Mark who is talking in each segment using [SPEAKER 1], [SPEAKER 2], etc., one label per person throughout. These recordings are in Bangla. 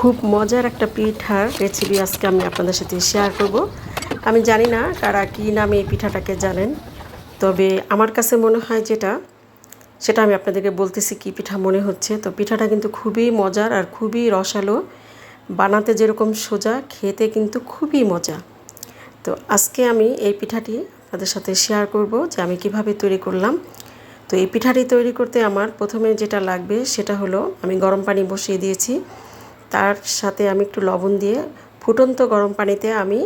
[SPEAKER 1] খুব মজার একটা পিঠার রেসিপি আজকে আমি আপনাদের সাথে শেয়ার করব। আমি জানি না কারা কী নামে এই পিঠাটাকে জানেন, তবে আমার কাছে মনে হয় যেটা, সেটা আমি আপনাদেরকে বলতেছি কী পিঠা মনে হচ্ছে। তো পিঠাটা কিন্তু খুবই মজার আর খুবই রসালো, বানাতে যেরকম সোজা, খেতে কিন্তু খুবই মজা। তো আজকে আমি এই পিঠাটি আপনাদের সাথে শেয়ার করব যে আমি কীভাবে তৈরি করলাম। তো এই পিঠাটি তৈরি করতে আমার প্রথমে যেটা লাগবে সেটা হলো, আমি গরম পানি বসিয়ে দিয়েছি। তার সাথে আমি একটু লবণ দিয়ে ফুটন্ত গরম পানিতে আমি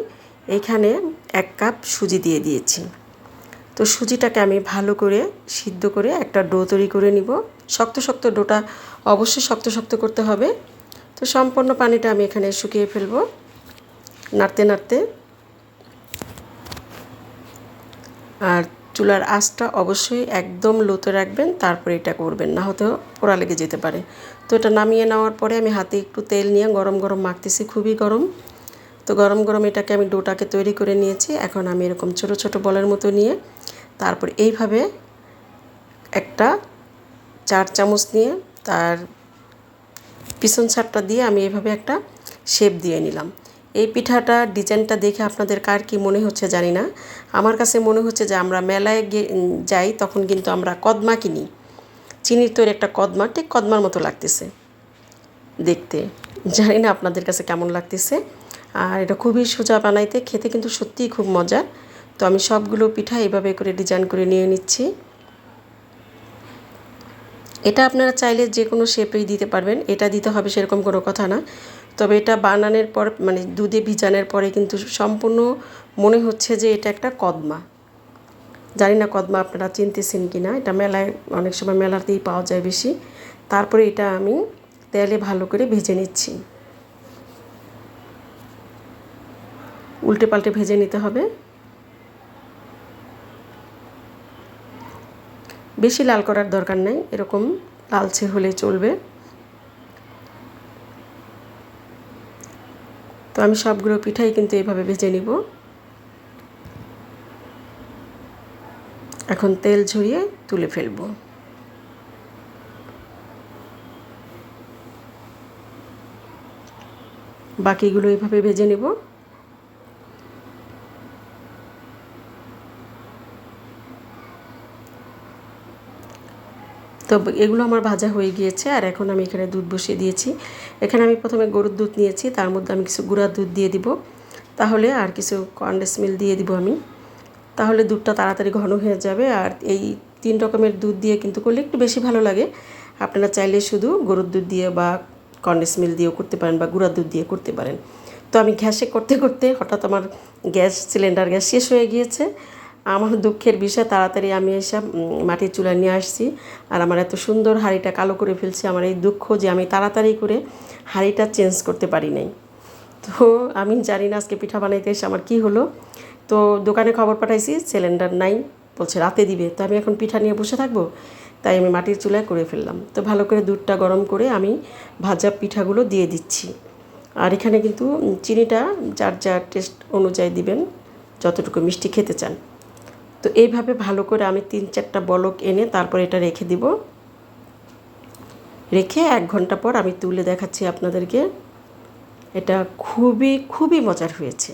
[SPEAKER 1] এইখানে এক কাপ সুজি দিয়ে দিয়েছি। তো সুজিটাকে আমি ভালো করে সিদ্ধ করে একটা ডো তৈরি করে নিব। শক্ত শক্ত ডোটা অবশ্যই শক্ত শক্ত করতে হবে। তো সম্পূর্ণ পানিটা আমি এখানে শুকিয়ে ফেলব। নাড়তে নাড়তে। আর চুলার আঁচটা অবশ্যই একদম লোতে রাখবেন, তারপরে এটা করবেন, না হতেও পোড়া লেগে যেতে পারে। তো এটা নামিয়ে নেওয়ার পরে আমি হাতে একটু তেল নিয়ে গরম গরম মাখতেছি, খুবই গরম। তো গরম গরম এটাকে আমি ডোটাকে তৈরি করে নিয়েছি, এখন আমি এরকম ছোট ছোট বলের মতো নিয়ে তারপর এইভাবে একটা চার চামচ নিয়ে তার পিছন ছাপটা দিয়ে আমি এইভাবে একটা শেপ দিয়ে নিলাম। এই পিঠাটা, ডিজাইনটা দেখে আপনাদের কার কি মনে হচ্ছে জানি না। আমার কাছে মনে হচ্ছে যে আমরা মেলায় যাই, তখন কিন্তু আমরা কদমা কিনি। চিনির তৈরি একটা কদমা, ঠিক কদমার মতো লাগতেছে দেখতে। জানি না আপনাদের কাছে কেমন লাগতেছে। আর এটা খুবই সোজা বানাইতে, খেতে কিন্তু সত্যিই খুব মজা তো আমি সবগুলো পিঠা এভাবে করে ডিজাইন করে নিয়ে নিচ্ছি। এটা আপনারা চাইলে যে কোনো শেপেই দিতে পারবেন। এটা দিতে হবে সেরকম কোনো কথা না। তবে এটা বানানোর পর মানে দুধে ভিজানোর পরে কিন্তু সম্পূর্ণ মনে হচ্ছে যে এটা একটা কদমা। জানি না কদমা আপনারা চিনতেছেন কি না এটা মেলায় অনেক সময় মেলাতেই পাওয়া যায় বেশি। তারপরে এটা আমি তেলে ভালো করে ভেজে নিচ্ছি। উল্টে পাল্টে ভেজে নিতে হবে। বেশি লাল করার দরকার নেই, এরকম লালচে হলে চলবে। তো আমি সবগুলো পিঠাই কিন্তু এইভাবে ভেজে নিব। এখন তেল ঝরিয়ে তুলে ফেলব। বাকিগুলো এইভাবে ভেজে নেব। তো এগুলো আমার ভাজা হয়ে গিয়েছে আর এখন আমি এখানে দুধ বসিয়ে দিয়েছি। এখানে আমি প্রথমে গরুর দুধ নিয়েছি, তার মধ্যে আমি কিছু গুঁড়ার দুধ দিয়ে দিব। তাহলে আর কিছু কন্ডেন্স মিল দিয়ে দিব আমি। তাহলে দুধটা তাড়াতাড়ি ঘন হয়ে যাবে আর এই তিন রকমের দুধ দিয়ে কিন্তু করলে একটু বেশি ভালো লাগে। আপনারা চাইলে শুধু গরুর দুধ দিয়ে বা কন্ডেন্স মিল দিয়েও করতে পারেন বা গুঁড়ার দুধ দিয়ে করতে পারেন। তো আমি গ্যাসে করতে করতে হঠাৎ আমার গ্যাস সিলিন্ডার গ্যাস শেষ হয়ে গিয়েছে। আমার দুঃখের বিষয়, তাড়াতাড়ি আমি এসব মাটির চুলা নিয়ে আসছি। আর আমার এত সুন্দর হাঁড়িটা কালো করে ফেলছি, আমার এই দুঃখ যে আমি তাড়াতাড়ি করে হাঁড়িটা চেঞ্জ করতে পারি নাই। তো আমি জানি না আজকে পিঠা বানাইতে এসে আমার কি হলো। তো দোকানে খবর পাঠাইছি সিলিন্ডার নাই, বলছে রাতে দিবে। তো আমি এখন পিঠা নিয়ে বসে থাকব, তাই আমি মাটির চুলায় করে ফেললাম। তো ভালো করে দুধটা গরম করে আমি ভাজা পিঠাগুলো দিয়ে দিচ্ছি। আর এখানে কিন্তু চিনিটা যার যার টেস্ট অনুযায়ী দিবেন, যতটুকু মিষ্টি খেতে চান। তো এইভাবে ভালো করে আমি তিন চারটা বলক এনে তারপর এটা রেখে দিব। রেখে এক ঘণ্টা পর আমি তুলে দেখাচ্ছি আপনাদেরকে। এটা খুবই খুবই মজার হয়েছে।